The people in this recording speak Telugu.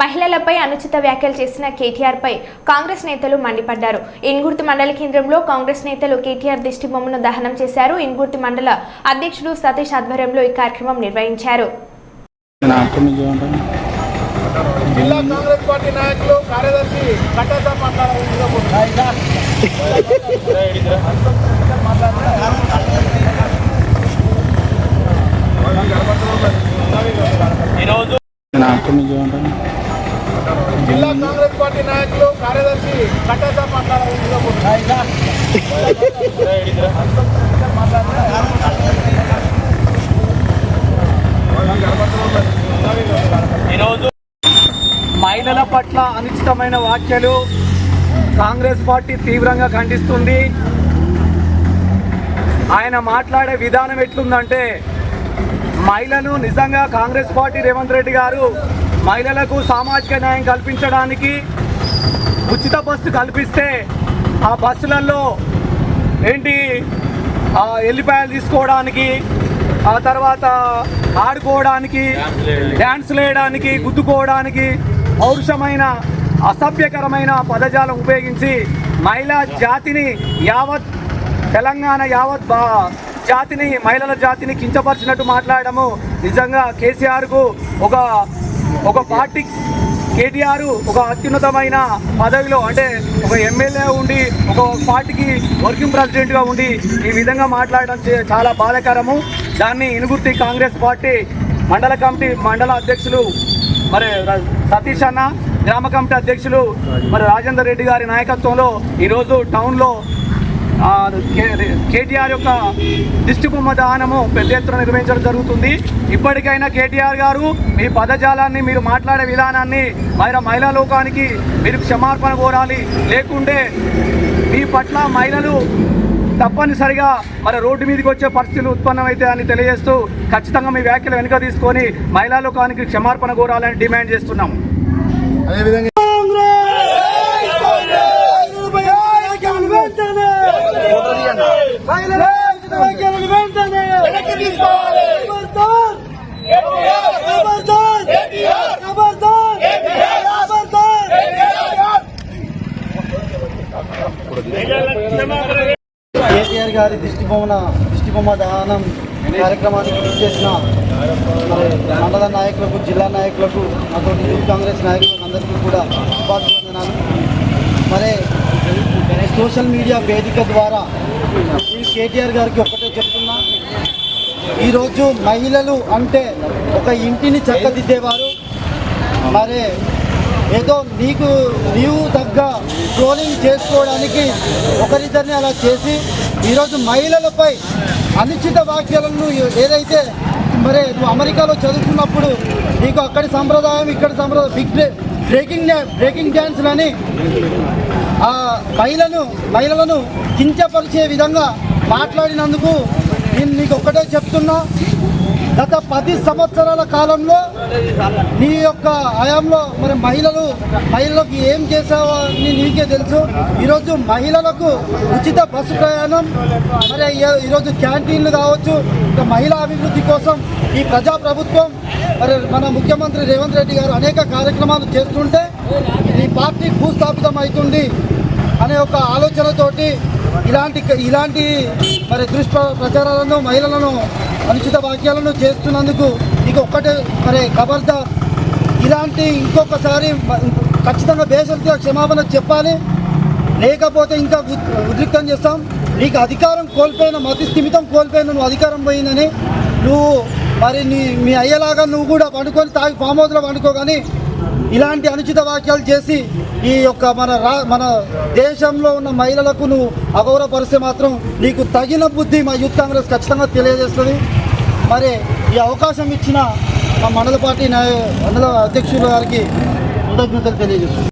మహిళలపై అనుచిత వ్యాఖ్యలు చేసిన కేటీఆర్ పై కాంగ్రెస్ నేతలు మండిపడ్డారు. ఇన్గుర్తి మండల కేంద్రంలో కాంగ్రెస్ నేతలు కేటీఆర్ దిష్టి బొమ్మను దహనం చేశారు. ఇన్గుర్తి మండల అధ్యక్షుడు సతీష్ ఆధ్వర్యంలో ఈ కార్యక్రమం నిర్వహించారు. జిల్లా కాంగ్రెస్ పార్టీ నాయకులు కార్యదర్శి ఈరోజు జిల్లా కాంగ్రెస్ పార్టీ నాయకులు కార్యదర్శి కట్టేసా ఈరోజు మహిళల పట్ల అనుచితమైన వ్యాఖ్యలు కాంగ్రెస్ పార్టీ తీవ్రంగా ఖండిస్తుంది. ఆయన మాట్లాడే విధానం ఎట్లుందంటే మహిళను నిజంగా కాంగ్రెస్ పార్టీ రేవంత్ రెడ్డి గారు మహిళలకు సామాజిక న్యాయం కల్పించడానికి ఉచిత బస్సు కల్పిస్తే ఆ బస్సులలో ఏంటి? ఆ ఎల్లిపాయలు తీసుకోవడానికి ఆ తర్వాత ఆడుకోవడానికి డ్యాన్సులు వేయడానికి గుద్దుకోవడానికి పౌరుషమైన అసభ్యకరమైన పదజాలం ఉపయోగించి మహిళా జాతిని యావత్ తెలంగాణ యావత్ బా జాతిని మహిళల జాతిని కించపరిచినట్టు మాట్లాడము నిజంగా కేసీఆర్కు ఒక ఒక పార్టీ కేటీఆర్ ఒక అత్యున్నతమైన పదవిలో అంటే ఒక ఎమ్మెల్యే ఉండి ఒక పార్టీకి వర్కింగ్ ప్రెసిడెంట్గా ఉండి ఈ విధంగా మాట్లాడడం చే- చాలా బాధాకరము. దాన్ని ఇనుగుర్తి కాంగ్రెస్ పార్టీ మండల కమిటీ మండల అధ్యక్షులు మరి ర- సతీష్ అన్న గ్రామ కమిటీ అధ్యక్షులు మరి రాజేందర్ రెడ్డి గారి నాయకత్వంలో ఈరోజు టౌన్లో కేటీఆర్ యొక్క దిష్టి బొమ్మ దానము పెద్ద ఎత్తున నిర్వహించడం జరుగుతుంది. ఇప్పటికైనా కేటీఆర్ గారు మీ పదజాలాన్ని మీరు మాట్లాడే విధానాన్ని మరి మహిళా లోకానికి మీరు క్షమార్పణ కోరాలి. లేకుంటే మీ పట్ల మహిళలు తప్పనిసరిగా మరి రోడ్డు మీదకి వచ్చే పరిస్థితులు ఉత్పన్నమైతే అని తెలియజేస్తూ ఖచ్చితంగా మీ వ్యాఖ్యలు వెనుక తీసుకొని మహిళా లోకానికి క్షమార్పణ కోరాలని డిమాండ్ చేస్తున్నాము. అదేవిధంగా కేటీఆర్ గారి దిష్టి దిష్టిబొమ్మ దిష్టి బొమ్మ దహనం కార్యక్రమానికి చేసిన మండల నాయకులకు జిల్లా నాయకులకు నాతోటి యూత్ కాంగ్రెస్ నాయకులకు అందరికీ కూడా శుభాభివందనాలు మరి సోషల్ మీడియా వేదిక ద్వారా కేటీఆర్ గారికి ఒక్కటే చెప్తున్నా. ఈరోజు మహిళలు అంటే ఒక ఇంటిని చక్కదిద్దేవారు. మరి ఏదో నీకు నీవు తగ్గ ట్రోలింగ్ చేసుకోవడానికి ఒకరిద్దరిని అలా చేసి ఈరోజు మహిళలపై అనుచిత వాక్యాలను ఏదైతే మరి నువ్వు అమెరికాలో చదువుకున్నప్పుడు నీకు అక్కడి సంప్రదాయం ఇక్కడ సంప్రదాయం బిగ్ బ్రేకింగ్ బ్రేకింగ్ డ్యాన్స్లని ఆ మహిళను మహిళలను కించపరిచే విధంగా మాట్లాడినందుకు నేను నీకు ఒక్కటే చెప్తున్నా గత పది సంవత్సరాల కాలంలో నీ యొక్క హయాంలో మరి మహిళలు మహిళలకు ఏం చేసావో అని నీకే తెలుసు. ఈరోజు మహిళలకు ఉచిత బస్సు ప్రయాణం మరి ఈరోజు క్యాంటీన్లు కావచ్చు మహిళా అభివృద్ధి కోసం ఈ ప్రజాప్రభుత్వం మరి మన ముఖ్యమంత్రి రేవంత్ రెడ్డి గారు అనేక కార్యక్రమాలు చేస్తుంటే ఈ పార్టీ భూస్థాపితం అవుతుంది అనే ఒక ఆలోచనతోటి ఇలాంటి ఇలాంటి మరి దుష్ప ప్రచారాలను మహిళలను అనుచిత వాక్యాలను చేస్తున్నందుకు ఇక ఒక్కటే మరి ఖబర్దార్ ఇలాంటి ఇంకొకసారి ఖచ్చితంగా బేసరితో క్షమాపణ చెప్పాలి. లేకపోతే ఇంకా ఉద్రిక్తం చేస్తాం. నీకు అధికారం కోల్పోయిన మతి స్థిమితం కోల్పోయిన నువ్వు అధికారం పోయిందని నువ్వు మరి నీ మీ అయ్యేలాగా నువ్వు కూడా పండుకొని తాగి ఫామ్ హౌస్లో పండుకో కానీ ఇలాంటి అనుచిత వాక్యాలు చేసి ఈ యొక్క మన రా మన దేశంలో ఉన్న మహిళలకు నువ్వు అగౌరవపరిస్తే మాత్రం నీకు తగిన బుద్ధి మా యూత్ కాంగ్రెస్ ఖచ్చితంగా తెలియజేస్తుంది. మరి ఈ అవకాశం ఇచ్చిన మా మండల పార్టీ నాయ మండల అధ్యక్షుల గారికి కృతజ్ఞతలు తెలియజేస్తుంది